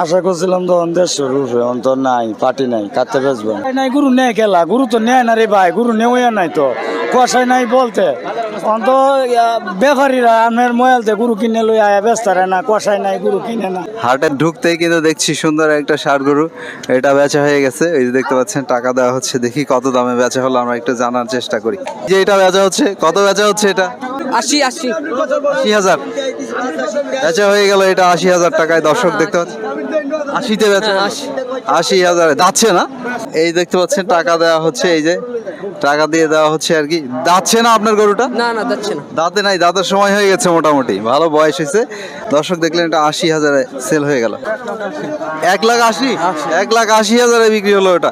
আশা করছিলাম তো দেড়শো রুপে অন্তর নাই পাটি নাই কাটতে বেচবো। নাই গুরু নেই খেলা গুরু তো নেয় না রে ভাই গুরু নেওয়া নাই তো কষাই নাই বলতে। অন্ত ব্যাপারীরা আমের ময়ালতে গুরু কিনে লই আয়া বেচতারে না কষাই নাই গুরু কিনে না। হাটে ঢুকতেই কিন্তু দেখছি সুন্দর একটা ষাড় গরু এটা বেচা হয়ে গেছে এই যে দেখতে পাচ্ছেন টাকা দেওয়া হচ্ছে দেখি কত দামে বেচা হলো আমরা একটু জানার চেষ্টা করি। যে এটা বেচা হচ্ছে কত বেচা হচ্ছে এটা? আশি আশি। আশি হাজার। বেচা হয়ে গেল এটা আশি হাজার টাকায় দর্শক দেখতে পাচ্ছেন। আশিতে বেচা। আশি। হাজার। যাচ্ছে না? এই দেখতে পাচ্ছেন টাকা দেওয়া হচ্ছে এই যে টাকা দিয়ে দেওয়া হচ্ছে আর কি। যাচ্ছে না আপনার গরুটা? না না যাচ্ছে না। দাঁতে নাই দাঁতের সময় হয়ে গেছে মোটামুটি। ভালো বয়স হয়েছে। দর্শক দেখলেন এটা আশি হাজারে সেল হয়ে গেল। এক লাখ আশি? এক লাখ আশি হাজারে বিক্রি হলো ওটা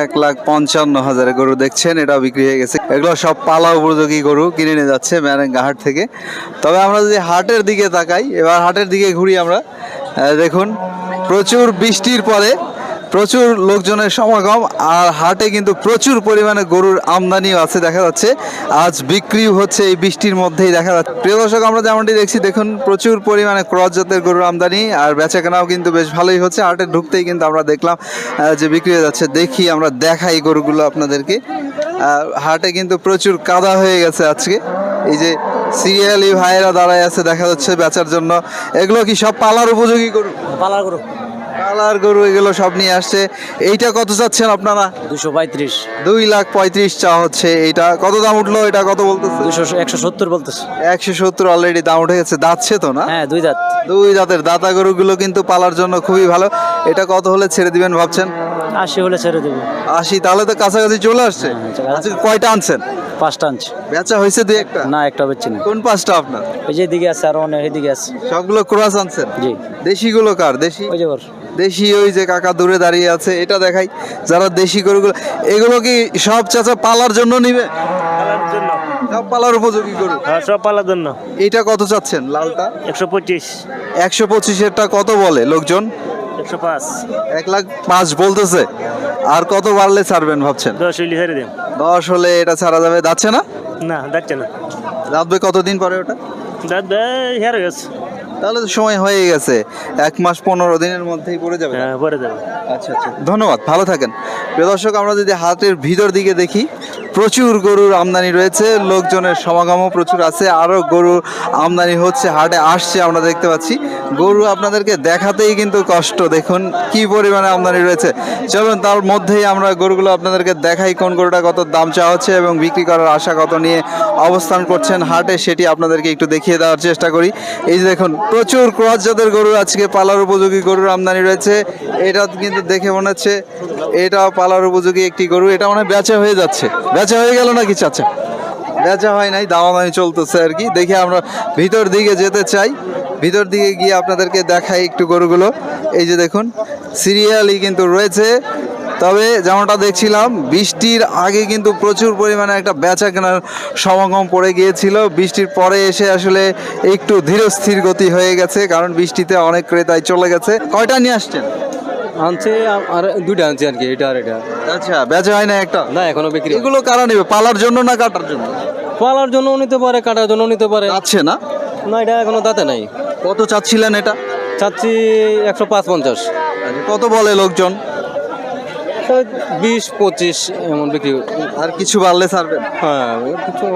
এক লাখ পঞ্চান্ন হাজার গরু দেখছেন, এটা বিক্রি হয়ে গেছে। এগুলো সব পালা উপযোগী গরু কিনে নিয়ে যাচ্ছে ম্যারেঙ্গা হাট থেকে। তবে আমরা যদি হাটের দিকে তাকাই, এবার হাটের দিকে ঘুরি আমরা। দেখুন, প্রচুর বৃষ্টির পরে প্রচুর লোকজনের সমাগম আর হাটে কিন্তু প্রচুর পরিমাণে গরুর আমদানিও আছে, দেখা যাচ্ছে। আজ বিক্রিও হচ্ছে এই বৃষ্টির মধ্যেই, দেখা যাচ্ছে। প্রিয় দর্শক, আমরা যেমনটি দেখছি, দেখুন, প্রচুর পরিমাণে ক্রস জাতের গরুর আমদানি আর বেচাকেনাও কিন্তু বেশ ভালোই হচ্ছে। হাটে ঢুকতেই কিন্তু আমরা দেখলাম যে বিক্রি হয়ে যাচ্ছে। দেখি আমরা দেখাই গরুগুলো আপনাদেরকে। হাটে কিন্তু প্রচুর কাদা হয়ে গেছে আজকে। এই যে সিরিয়ালি ভাইয়েরা দাঁড়ায় আছে, দেখা যাচ্ছে বেচার জন্য। এগুলো কি সব পালার উপযোগী গরু? পালার গরু। কালার গরু এগুলো সব নিয়ে আসছে। এইটা কত চাচ্ছেন আপনারা? দুশো পঁয়ত্রিশ। দুই লাখ পঁয়ত্রিশ চা হচ্ছে এইটা। কত দাম উঠল? এটা কত বলতেছে? দুশো একশো সত্তর বলতেছে। একশো সত্তর অলরেডি দাম উঠে গেছে। দাচ্ছে তো না? হ্যাঁ দুই দাঁত। দুই দাঁতের দাতা গরুগুলো কিন্তু পালার জন্য খুবই ভালো। এটা কত হলে ছেড়ে দিবেন ভাবছেন? আশি হলে ছেড়ে দেবো। আশি তাহলে তো কাছাকাছি চলে আসছে। আজকে কয়টা আনছেন? পাঁচটা আনছি। বেচা হয়েছে দুই একটা? না একটা বেচছি না। কোন পাঁচটা আপনার? ওই যে এদিকে আছে আর অনেক এদিকে আছে। সবগুলো ক্রস আনছেন? জি। দেশিগুলো কার? দেশি? ওই যে দেশি ওই যে কাকা দূরে দাঁড়িয়ে আছে এটা দেখাই যারা দেশি গরুগুলো এগুলো কি সব চাচা পালার জন্য নিবে? সব পালার উপযোগী গরু? হ্যাঁ সব পালার জন্য। কত চাচ্ছেন লালটা? একশো পঁচিশ। একশো পঁচিশেরটা কত বলে লোকজন? একশো পাঁচ। এক লাখ পাঁচ বলতেছে। আর কত বাড়লে ছাড়বেন ভাবছেন? দশ হইলে ছেড়ে দেন দশ হলে এটা ছাড়া যাবে যাচ্ছে না? না যাচ্ছে না। কতদিন পরে ওটা? হেরে গেছে। তাহলে তো সময় হয়ে গেছে। এক মাস পনেরো দিনের মধ্যেই পড়ে যাবে। হ্যাঁ পড়ে যাবে। আচ্ছা আচ্ছা। ধন্যবাদ ভালো থাকেন। প্রিয় দর্শক আমরা যদি হাতের ভিতর দিকে দেখি প্রচুর গরুর আমদানি রয়েছে, লোকজনের সমাগমও প্রচুর আছে আরও গরু আমদানি হচ্ছে, হাটে আসছে আমরা দেখতে পাচ্ছি। গরু আপনাদেরকে দেখাতেই কিন্তু কষ্ট, দেখুন কি পরিমাণে আমদানি রয়েছে। চলুন তার মধ্যেই আমরা গরুগুলো আপনাদেরকে দেখাই, কোন গরুটা কত দাম চাওয়া হচ্ছে এবং বিক্রি করার আশা কত নিয়ে অবস্থান করছেন হাটে, সেটি আপনাদেরকে একটু দেখিয়ে দেওয়ার চেষ্টা করি। এই যে দেখুন, প্রচুর ক্রস জাতের গরু আজকে পালার উপযোগী গরুর আমদানি রয়েছে। এটা কিন্তু দেখে মনে হচ্ছে এটা পালার উপযোগী একটি গরু, এটা মনে বেচা হয়ে যাচ্ছে। বেচা হয়ে গেল নাকি চাচা? বেচা হয় নাই দামাদামি চলতেছে আর কি। দেখে আমরা ভিতর দিকে যেতে চাই। ভিতর দিকে গিয়ে আপনাদেরকে দেখাই একটু গরুগুলো। এই যে দেখুন সিরিয়ালি কিন্তু রয়েছে। তবে যেমনটা দেখছিলাম, বৃষ্টির আগে কিন্তু প্রচুর পরিমাণে একটা বেচা কেনার সমাগম পড়ে গিয়েছিল। বৃষ্টির পরে এসে আসলে একটু ধীরস্থির গতি হয়ে গেছে, কারণ বৃষ্টিতে অনেক ক্রেতাই চলে গেছে। কয়টা নিয়ে আসছেন? আনছে আর দুইটা আনছে আর কি এটা আর এটা। আচ্ছা বেচা হয় না একটা? না এখনও বিক্রি এগুলো কারা নেবে? পালার জন্য না কাটার জন্য? পালার জন্য নিতে পারে কাটার জন্য নিতে পারে। যাচ্ছে না? না এটা এখনও দাঁতে নাই। কত চাচ্ছিলেন এটা? চাচ্ছি একশো পাঁচ পঞ্চাশ আচ্ছা, কত বলে লোকজন? বিশ পঁচিশ এমন বিক্রি আর কিছু বাড়লে ছাড়বেন হ্যাঁ কিছু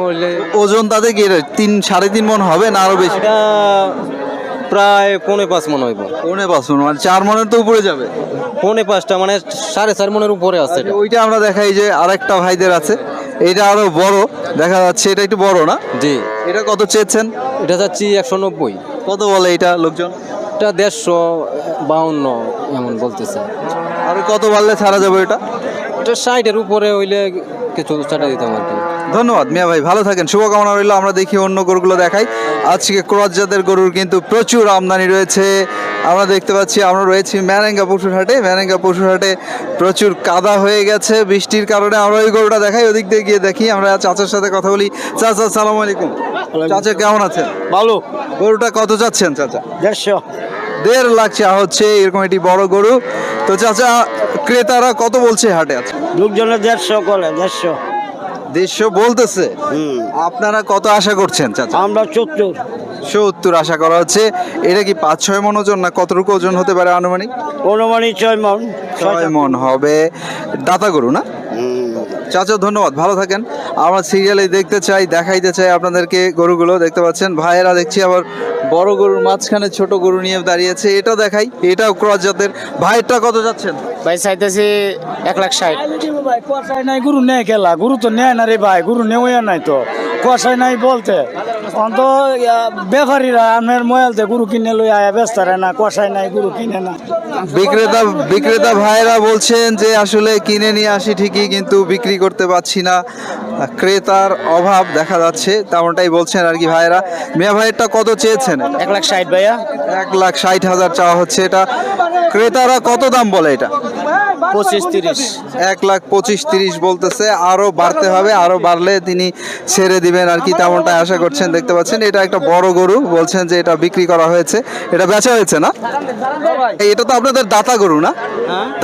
ওজন তাতে কি? তিন সাড়ে তিন মন হবে না আরও বেশি? প্রায় পৌনে পাঁচ মন হইব। পৌনে পাঁচ মন মানে চার মনের তো উপরে যাবে। পৌনে পাঁচটা মানে সাড়ে চার মনের উপরে আছে ওইটা আমরা দেখাই যে আরেকটা ভাইদের আছে। এটা আরও বড় দেখা যাচ্ছে এটা একটু বড় না? জি। এটা কত চেয়েছেন? এটা চাচ্ছি একশো নব্বই। কত বলে এটা লোকজন? এটা দেড়শো বাউন্ন এমন বলতেছে। আর কত বাড়লে ছাড়া যাবে এটা এটা ষাটের উপরে হইলে কিছু চাটা দিতাম আর কি। ধন্যবাদ। মিয়া ভাই ভালো থাকেন। শুভকামনা রইল। আমরা দেখি অন্য গরুগুলো দেখাই। আজকে ক্রস জাতের গরুর কিন্তু প্রচুর আমদানি রয়েছে। আমরা দেখতে পাচ্ছি আমরা রয়েছি ম্যারেঙ্গা পশুর হাটে। ম্যারেঙ্গা পশুর হাটে প্রচুর কাদা হয়ে গেছে বৃষ্টির কারণে। আমরা ওই গরুটা দেখাই ওদিক দিয়ে গিয়ে দেখি। আমরা চাচার সাথে কথা বলি। চাচা সালাম আলাইকুম। চাচা কেমন আছেন? ভালো। গরুটা কত চাচ্ছেন চাচা? দেড়শো। দেড় লাখ চা হচ্ছে এরকম একটি বড় গরু। তো চাচা ক্রেতারা কত বলছে হাটে আছে লোকজনের দেড়শো কলে দেড়শো। দেড়শো বলতেছে। আপনারা কত আশা করছেন চাচা? আমরা চত্বর সত্তর আশা করা হচ্ছে। এটা কি পাঁচ ছয় মন ওজন না কতটুকু ওজন হতে পারে আনুমানিক? অনুমানিক ছয় মন। ছয় মন হবে। দাতা গরু না? চাচা ধন্যবাদ। ভালো থাকেন। আমরা সিরিয়ালে দেখতে চাই দেখাইতে চাই আপনাদেরকে গরুগুলো। দেখতে পাচ্ছেন ভাইয়েরা দেখছি আবার বড় গরুর মাঝখানে ছোট গরু নিয়ে দাঁড়িয়েছে এটাও দেখাই এটাও ক্রস জাতের। ভাইয়েরটা কত যাচ্ছেন? ভাই চাইতেছি এক লাখ ষাট। ভাই কষাই নাই গুরু নেই খেলা। গুরু তো নেয় না রে ভাই গুরু নেওয়া নাই তো। কষাই নাই বলতে। অন্ত ব্যাপারীরা আমের মোয়ালতে গুরু কিনে লই আয়া ব্যস্ত রে না কষাই নাই গুরু কিনে না। বিক্রেতা বিক্রেতা ভাইয়েরা বলছেন যে আসলে কিনে নিয়ে আসি ঠিকই কিন্তু বিক্রি করতে পারছি না। ক্রেতার অভাব দেখা যাচ্ছে তেমনটাই বলছেন আর কি ভাইয়েরা। মিয়া ভাইয়েরটা কত চেয়েছেন? এক লাখ ষাট ভাইয়া। এক লাখ ষাট হাজার চাওয়া হচ্ছে এটা। ক্রেতারা কত দাম বলে এটা? পঁচিশ তিরিশ। এক লাখ পঁচিশ তিরিশ বলতেছে আরও বাড়তে হবে আরও বাড়লে তিনি ছেড়ে দিবেন আর কি তেমনটাই আশা করছেন দেখতে পাচ্ছেন। এটা একটা বড় গরু বলছেন যে এটা বিক্রি করা হয়েছে। এটা বেচা হয়েছে না? এটা তো আপনাদের দাতা গরু না?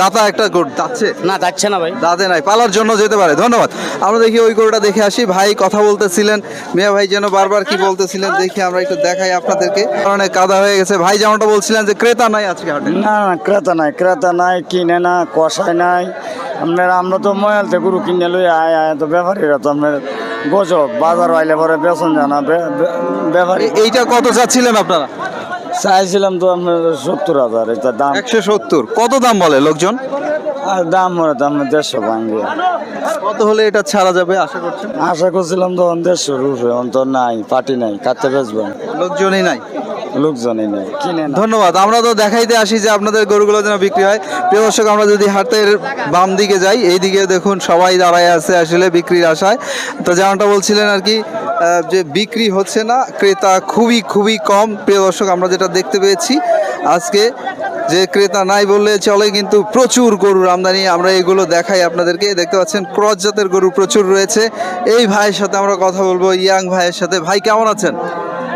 দাতা একটা গরু যাচ্ছে? না যাচ্ছে না ভাই। দাঁতে নাই পালার জন্য যেতে পারে ধন্যবাদ। আমরা দেখি ওই গরুটা দেখে আসি ভাই কথা বলতেছিলেন। মিয়া ভাই যেন বারবার কি বলতেছিলেন দেখি আমরা একটু দেখাই আপনাদেরকে। কারণে কাদা হয়ে গেছে। ভাই যেমনটা বলছিলেন যে ক্রেতা নাই আজকে হাটে। না না ক্রেতা নাই ক্রেতা নাই কিনে না কষাই নাই। আপনার আমরা তো মোয়ালতে গরু কিনে লই আয় আয় তো ব্যাপারীরা তো আপনার গজব। বাজার আইলে পরে বেতন জানা ব্যাপারী। এইটা কত চাচ্ছিলেন আপনারা? চাইছিলাম তো আপনার সত্তর হাজার এটা দাম। একশো সত্তর। কত দাম বলে লোকজন? আর দাম মনে তো আপনার দেড়শো ভাঙ্গে কত হলে এটা ছাড়া যাবে আশা করছেন? আশা করছিলাম তো দেড়শো রুপে অন্তর নাই পাটি নাই কাটতে বেচবো। লোকজনই নাই। লোকজনই নেই, কিনে ধন্যবাদ। আমরা তো দেখাইতে আসি যে আপনাদের গরুগুলো যেন বিক্রি হয়। প্রিয় দর্শক, আমরা যদি হাটের বাম দিকে যাই এই দিকে দেখুন সবাই দাঁড়ায় আছে আসলে বিক্রির আশায়। তো যেমনটা বলছিলেন আর কি যে বিক্রি হচ্ছে না, ক্রেতা খুবই খুবই কম। প্রিয় দর্শক, আমরা যেটা দেখতে পেয়েছি, আজকে যে ক্রেতা নাই বললে চলে, কিন্তু প্রচুর গরুর আমদানি। আমরা এগুলো দেখাই আপনাদেরকে। দেখতে পাচ্ছেন, ক্রস জাতের গরু প্রচুর রয়েছে। এই ভাইয়ের সাথে আমরা কথা বলব, ইয়াং ভাইয়ের সাথে। ভাই, কেমন আছেন?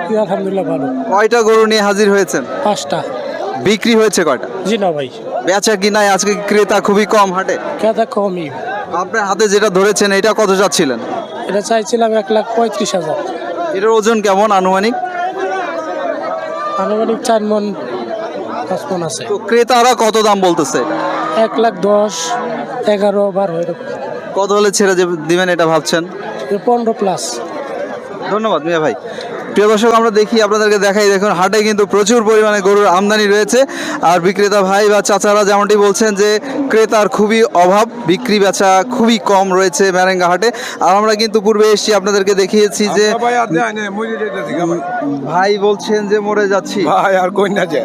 আলহামদুলিল্লাহ ভালো। কয়টা গরু নিয়ে হাজির হয়েছেন? পাঁচটা। বিক্রি হয়েছে কয়টা? জি না ভাই। বেচা কি নাই আজকে ক্রেতা খুবই কম হাটে। কেদা কমই। আপনার হাতে যেটা ধরেছেন এটা কত যাচ্ছিলেন এটা চাইছিলাম এক লাখ পঁয়ত্রিশ হাজার। এটার ওজন কেমন আনুমানিক? আনুমানিক চার মন পাঁচ মন আছে। তো ক্রেতারা কত দাম বলতেছে এক লাখ দশ এগারো বারো এরকম। কত হলে ছেড়ে যে- দিবেন এটা ভাবছেন? পনেরো প্লাস ধন্যবাদ মিয়া ভাই। প্রিয় দর্শক আমরা দেখি আপনাদেরকে দেখাই। দেখুন হাটে কিন্তু প্রচুর পরিমাণে গরুর আমদানি রয়েছে। আর বিক্রেতা ভাই বা চাচারা যেমনটি বলছেন যে ক্রেতার খুবই অভাব বিক্রি বেচা খুবই কম রয়েছে ম্যারেঙ্গা হাটে। আর আমরা কিন্তু পূর্বে এসছি আপনাদেরকে দেখিয়েছি যে ভাই বলছেন যে মরে যাচ্ছি। ভাই আর কই না যে।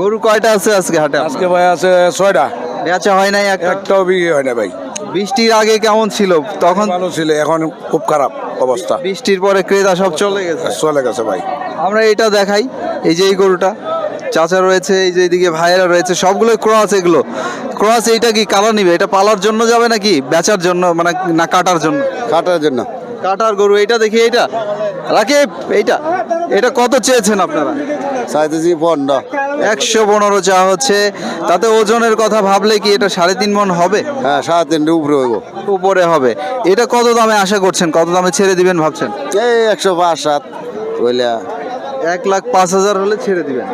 গরু কয়টা আছে আজকে হাটে আজকে ভাই আছে ছয়টা। বেচা হয় নাই একটা? একটাও বিক্রি হয় না ভাই। বৃষ্টির আগে কেমন ছিল? তখন? ভালো ছিল এখন খুব খারাপ। অবস্থা। বৃষ্টির পরে ক্রেতা সব চলে গেছে। চলে গেছে ভাই। আমরা এটা দেখাই এই যে এই গরুটা। চাচা রয়েছে এই যে এইদিকে ভাইয়েরা রয়েছে সবগুলো ক্রস এগুলো। ক্রস এইটা কি কালা নিবে? এটা পালার জন্য যাবে নাকি বেচার জন্য মানে না কাটার জন্য? কাটার জন্য। কাটার গরু এইটা দেখি এইটা। রাকিব এইটা। এটা কত চেয়েছেন আপনারা? চাইতেছি পনেরো একশো পনেরো চা হচ্ছে। তাতে ওজনের কথা ভাবলে কি এটা সাড়ে তিন মন হবে? হ্যাঁ সাড়ে তিনটে উপরে হইব। উপরে হবে। এটা কত দামে আশা করছেন? কত দামে ছেড়ে দিবেন ভাবছেন? এই একশো পাঁচ সাত ওইলা এক লাখ পাঁচ হাজার হলে ছেড়ে দিবেন।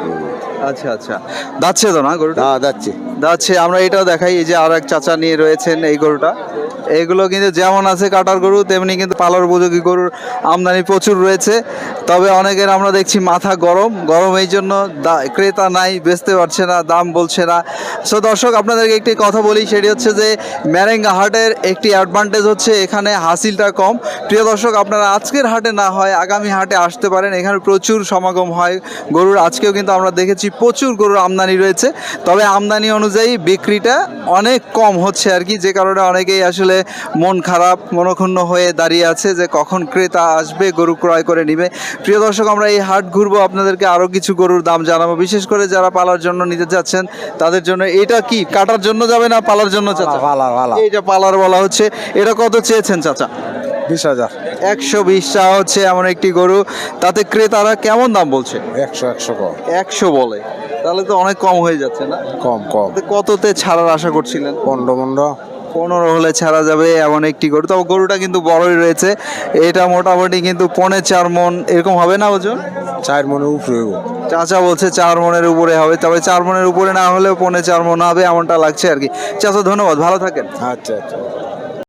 আচ্ছা আচ্ছা। যাচ্ছে তো না গরুটা? হ্যাঁ যাচ্ছি যাচ্ছে, আমরা এটাও দেখাই, এই যে আর এক চাচা নিয়ে রয়েছেন এই গরুটা। এগুলো কিন্তু যেমন আছে কাটার গরু, তেমনি কিন্তু পালার উপযোগী গরুর আমদানি প্রচুর রয়েছে। তবে অনেকের আমরা দেখছি মাথা গরম গরম এই জন্য ক্রেতা নাই, বেচতে পারছে না, দাম বলছে না। সো দর্শক, আপনাদেরকে একটি কথা বলি, সেটি হচ্ছে যে ম্যারেঙ্গা হাটের একটি অ্যাডভান্টেজ হচ্ছে এখানে হাসিলটা কম। প্রিয় দর্শক, আপনারা আজকের হাটে না হয় আগামী হাটে আসতে পারেন। এখানে প্রচুর সমাগম হয় গরুর। আজকেও কিন্তু আমরা দেখেছি প্রচুর গরুর আমদানি রয়েছে। তবে আমদানি অনুযায়ী বিক্রিটা অনেক কম হচ্ছে আর কি যে কারণে অনেকেই আসলে মন খারাপ মনক্ষুণ্ণ হয়ে দাঁড়িয়ে আছে যে কখন ক্রেতা আসবে গরু ক্রয় করে নিবে। প্রিয় দর্শক আমরা এই হাট ঘুরবো আপনাদেরকে আরও কিছু গরুর দাম জানাব। বিশেষ করে যারা পালার জন্য নিতে যাচ্ছেন তাদের জন্য এটা কি কাটার জন্য যাবে না পালার জন্য এইটা পালার বলা হচ্ছে। এটা কত চেয়েছেন চাচা? বিশ হাজার। একশো বিশ টাকা হচ্ছে এমন একটি গরু। তাতে ক্রেতারা কেমন দাম বলছে? একশো একশো একশো বলে। তাহলে তো অনেক কম হয়ে যাচ্ছে না? কম কম। তাতে কততে ছাড়ার আশা করছিলেন? পনেরো পনেরো। পনেরো হলে ছাড়া যাবে এমন একটি গরু। তবে গরুটা কিন্তু বড়ই রয়েছে। এটা মোটামুটি কিন্তু পনে চার মন এরকম হবে না ওজন? চার মনের উপরে চাচা বলছে চার মনের উপরে হবে তবে চার মনের উপরে না হলেও পনে চার মন হবে এমনটা লাগছে আর কি। চাচা ধন্যবাদ। ভালো থাকেন। আচ্ছা আচ্ছা।